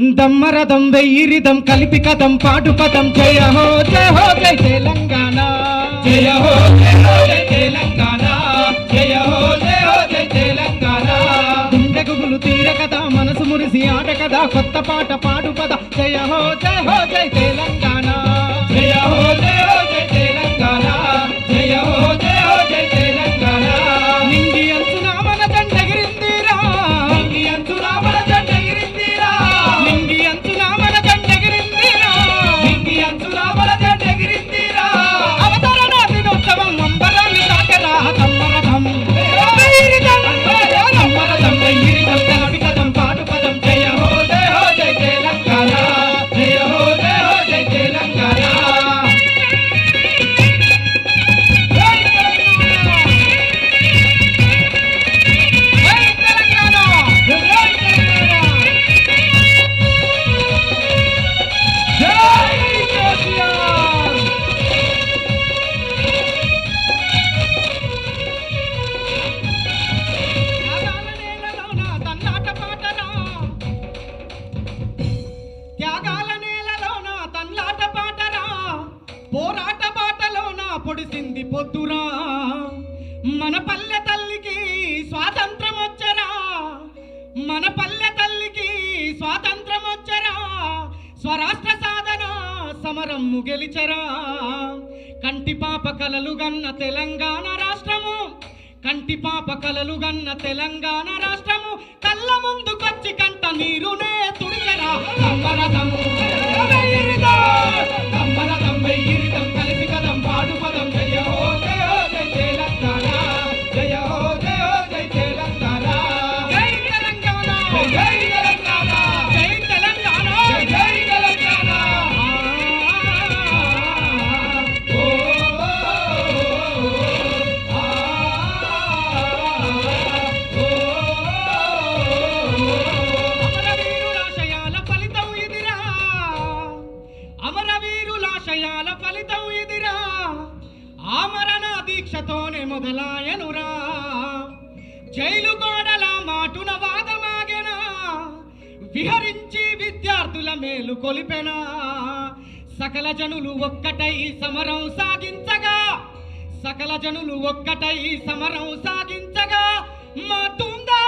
దమ్మరథం వెయ్యిరిదం కలిపి కథం పాటు పదం. జయ హో జయ హో జై తెలంగాణ. జయ హో జయ హో జయ తెలంగాణ. జయ హో జయ హో జయ తెలంగాణ. గుండె గుగులు తీర కథ మనసు మురిసి ఆట కథ కొత్త పాట పాడు పద. జయ హో జయ హో జై తెలంగాణ. పోరాట బాటలోన పొడిసింది పొద్దురా. మన పల్లె తల్లికి స్వాతంత్రం వచ్చరా? మన పల్లె తల్లికి స్వాతంత్రం వచ్చరా? స్వరాష్ట్ర సాధన సమరం గెలిచరా? కంటి పాప కలలు గన్న తెలంగాణ రాష్ట్రము. కంటి పాప కలలు గన్న తెలంగాణ రాష్ట్రము. కళ్ళ ముందుకొచ్చి కంట నీరునే ఆమరణ దీక్షతోనే మొదలాయనురా. జైలు గోడల మాటున వాదమాగెనా. విహరించి విద్యార్థుల మేలు కొలిపెనా. సకల జనులు ఒక్కటై సమరం సాగించగా. సకల జనులు ఒక్కటై సమరం సాగించగా. మా తుందా